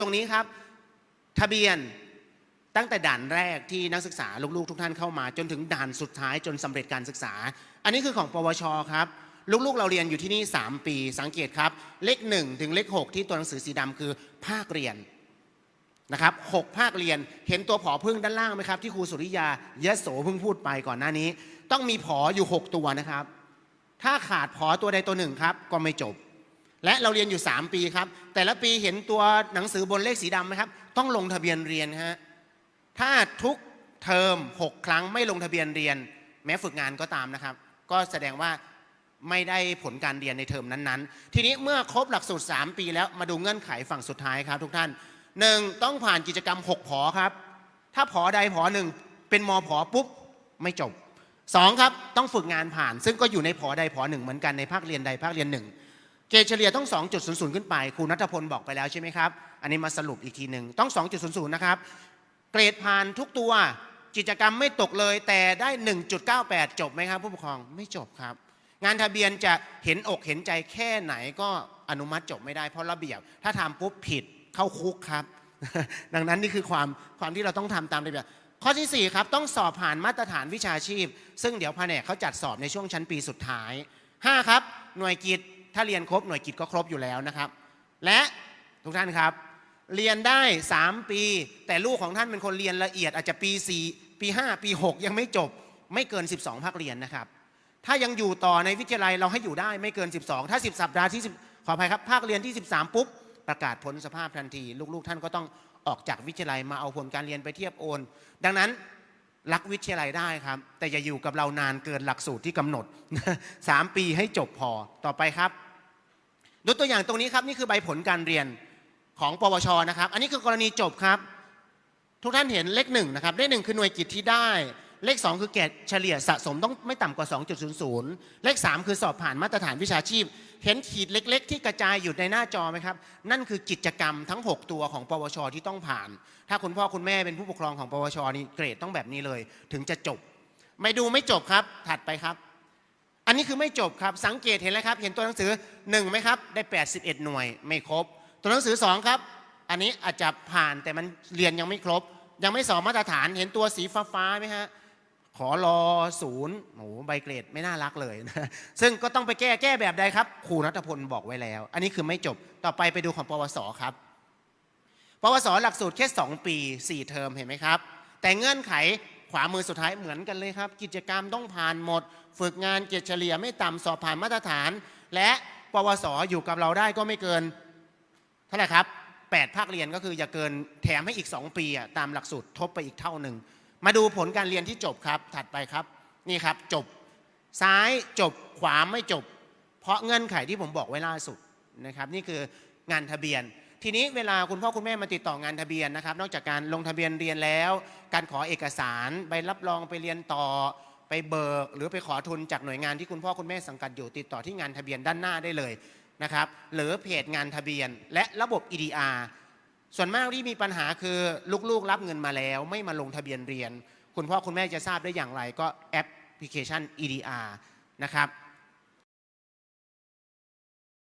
ตรงนี้ครับ ทะเบียนตั้งแต่ด่านแรกที่นักศึกษาลูกๆทุกท่านเข้ามา จนถึงด่านสุดท้ายจนสำเร็จการศึกษา อันนี้คือของปวชครับลูกๆ เราเรียนอยู่ที่นี่ 3 ปี สังเกตครับ เลข 1 ถึงเลข 6 ที่ตัวหนังสือสีดำคือภาคเรียนนะครับหกภาคเรียนเห็นตัวผอพึ่งด้านล่างไหมครับ ที่ครูสุริยายะโสเพิ่งพูดไปก่อนหน้านี้ ต้องมีผออยู่ 6 ตัวนะครับ ถ้าขาดผอตัวใดตัวหนึ่งครับ ก็ไม่จบ และเราเรียนอยู่ 3 ปีครับ แต่ละปีเห็นตัวหนังสือบนเลขสีดำไหมครับ ต้องลงทะเบียนเรียนฮะถ้าทุกเทอม 6 ครั้งไม่ลงทะเบียนเรียน แม้ฝึกงานก็ตามนะครับ ก็แสดงว่าไม่ได้ผลการเรียนในเทอมนั้นๆ ทีนี้เมื่อครบหลักสูตร 3 ปีแล้วมาดูเงื่อนไขฝั่งสุดท้ายครับทุกท่านหนึ่งต้องผ่านกิจกรรม 6 ผอครับ ถ้าผอใดผอหนึ่งเป็นมผอปุ๊บไม่จบสองครับต้องฝึกงานผ่าน ซึ่งก็อยู่ในผอใดผอหนึ่งเหมือนกันในภาคเรียนใดภาคเรียนหนึ่ง เกรดเฉลี่ยต้อง 2.00 ขึ้นไปครูนัทพลบอกไปแล้วใช่ไหมครับ อันนี้มาสรุปอีกทีหนึ่งต้อง 2.00 นะครับ เกรดผ่านทุกตัวกิจกรรมไม่ตกเลยแต่ได้ 1.98 จบไหมครับ ผู้ปกครองไม่จบครับ งานทะเบียนจะเห็นอกเห็นใจแค่ไหนก็อนุมัติจบไม่ได้เพราะระเบียบ ถ้าทำปุ๊บผิดเข้าคุกครับ ดังนั้นนี่คือความความที่เราต้องทำตามระเบียบข้อทีสี่ 4 ครับ ต้องสอบผ่านมาตรฐานวิชาชีพ ซึ่งเดี๋ยวแผนกเขาจัดสอบในช่วงชั้นปีสุดท้าย 5 ครับ หน่วยกิจ ถ้าเรียนครบหน่วยกิจก็ครบอยู่แล้วนะครับ และทุกท่านครับ เรียนได้ 3 ปี แต่ลูกของท่านเป็นคนเรียนละเอียดอาจจะปี 4 ปี 5 ปี 6 ยังไม่จบไม่เกิน 12 ภาคเรียนนะครับ ถ้ายังอยู่ต่อในวิทยาลัยเราให้อยู่ได้ไม่เกิน 12 ถ้า 10 สัปดาห์ที่10ขออภัยครับภาคเรียนที่ 13 ปุ๊บ ประกาศผลสภาพทันที ลูกๆ ท่านก็ต้องออกจากวิทยาลัยมาเอาผลการเรียนไปเทียบโอน ดังนั้น รักวิทยาลัยได้ครับ แต่อย่าอยู่กับเรานานเกินหลักสูตรที่กำหนด 3 ปีให้จบพอต่อไปครับดูตัวอย่างตรงนี้ครับ นี่คือใบผลการเรียนของปวชนะครับ อันนี้คือกรณีจบครับ ทุกท่านเห็นเลขหนึ่งนะครับเลขหนึ่งคือหน่วยกิจที่ได้ เลข 2 คือเกรดเฉลี่ยสะสมต้องไม่ต่ำกว่า 2.00 เลข 3 คือสอบผ่านมาตรฐานวิชาชีพ เห็นขีดเล็ก ๆ ที่กระจายอยู่ในหน้าจอไหมครับ นั่นคือกิจกรรมทั้ง 6 ตัวของปวชที่ต้องผ่าน ถ้าคุณพ่อคุณแม่เป็นผู้ปกครองของปวชนี่เกรดต้องแบบนี้เลย ถึงจะจบ ไม่ดูไม่จบครับ ถัดไปครับ อันนี้คือไม่จบครับ สังเกตเห็นแล้วครับ เห็นตัวหนังสือ1ไหมครับ ได้ 81 หน่วย ไม่ครบ ตัวหนังสือ2ครับ อันนี้อาจจะผ่านแต่มันเรียนยังไม่ครบ ยังไม่สอบมาตรฐาน เห็นตัวสีฟ้าๆไหมฮะ อรอศูนย์โอ้โหใบเกรดไม่น่ารักเลยนะซึ่งก็ต้องไปแก้แก้แบบใดครับครูนัทพลบอกไว้แล้ว อันนี้คือไม่จบต่อไปไปดูของปวสครับปวสหลักสูตรแค่ 2 ปี 4 เทอมเห็นไหมครับ แต่เงื่อนไขขวามือสุดท้ายเหมือนกันเลยครับ กิจกรรมต้องผ่านหมด ฝึกงานเกียรติเฉลี่ยไม่ต่ำสอบผ่านมาตรฐาน และปวสอยู่กับเราได้ก็ไม่เกินเท่าไหร่ครับ8ภาคเรียนก็คืออย่าเกินแถมให้อีก 2 ปีอะตามหลักสูตรทบไปอีกเท่าหนึ่ง มาดูผลการเรียนที่จบครับ ถัดไปครับ นี่ครับจบ ซ้ายจบขวาไม่จบ เพราะเงื่อนไขที่ผมบอกไว้ล่าสุดนะครับ นี่คืองานทะเบียน ทีนี้เวลาคุณพ่อคุณแม่มาติดต่องานทะเบียนนะครับ นอกจากการลงทะเบียนเรียนแล้ว การขอเอกสารใบรับรองไปเรียนต่อไปเบิก หรือไปขอทุนจากหน่วยงานที่คุณพ่อคุณแม่สังกัดอยู่ติดต่อที่งานทะเบียนด้านหน้าได้เลยนะครับหรือเพจงานทะเบียนและระบบ EDR ส่วนมากที่มีปัญหาคือลูกๆรับเงินมาแล้ว ไม่มาลงทะเบียนเรียน คุณพ่อคุณแม่จะทราบได้อย่างไรก็แอปพลิเคชัน EDR นะครับ